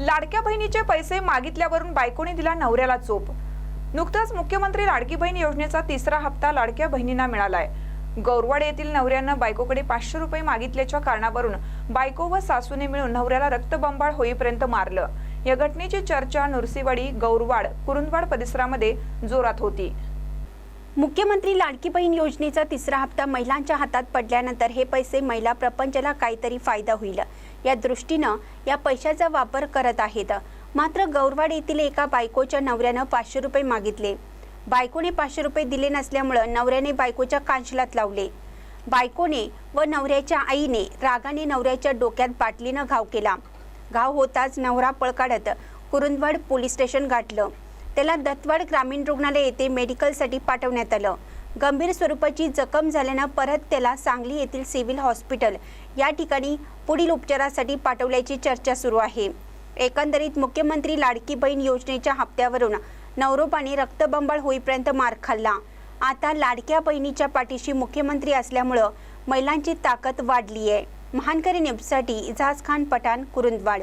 लाडक्या बहिणीचे पैसे मागितल्यावरून बायकोने दिला नवऱ्याला चोप. नुकताच मुख्यमंत्री लाडकी बहीण योजनेचा तिसरा हप्ता लाडक्या बहिणींना मिळालाय. गौरवाड येथील नवऱ्यानं बायकोकडे पाचशे रुपये मागितल्याच्या कारणावरून बायको व सासूने मिळून नवऱ्याला रक्तबंबाळ होईपर्यंत मारलं. या घटनेची चर्चा नुरसीवाडी गौरवाड कुरुंदवाड परिसरामध्ये जोरात होती. मुख्यमंत्री लाडकी बहीण योजनेचा तिसरा हप्ता महिलांच्या हातात पडल्यानंतर हे पैसे महिला प्रपंचाला काहीतरी फायदा होईल. या दृष्टीनं या पैशाचा वापर करत आहेत. मात्र गौरवाड येथील एका बायकोच्या नवऱ्यानं पाचशे रुपये मागितले. बायकोने पाचशे रुपये दिले नसल्यामुळं नवऱ्याने बायकोच्या कांशलात लावले. बायकोने व नवऱ्याच्या आईने रागाने नवऱ्याच्या डोक्यात बाटलीनं घाव केला. घाव होताच नवरा पळ काढत कुरुंदवाड पोलीस स्टेशन गाठलं. त्याला दत्तवाड ग्रामीण रुग्णालय येथे मेडिकलसाठी पाठवण्यात आलं. गंभीर स्वरूपाची जखम झाल्यानं परत त्याला सांगली येथील सिव्हिल हॉस्पिटल या ठिकाणी पुढील उपचारासाठी पाठवल्याची चर्चा सुरू आहे. एकंदरीत मुख्यमंत्री लाडकी बहीण योजनेच्या हप्त्यावरून नवरोपाने रक्तबंबाळ होईपर्यंत मार खाल्ला. आता लाडक्या बहिणीच्या पाठीशी मुख्यमंत्री असल्यामुळं महिलांची ताकद वाढली आहे महानकरी न्यूजसाठी इजाज खान पठाण कुरुंदवाड.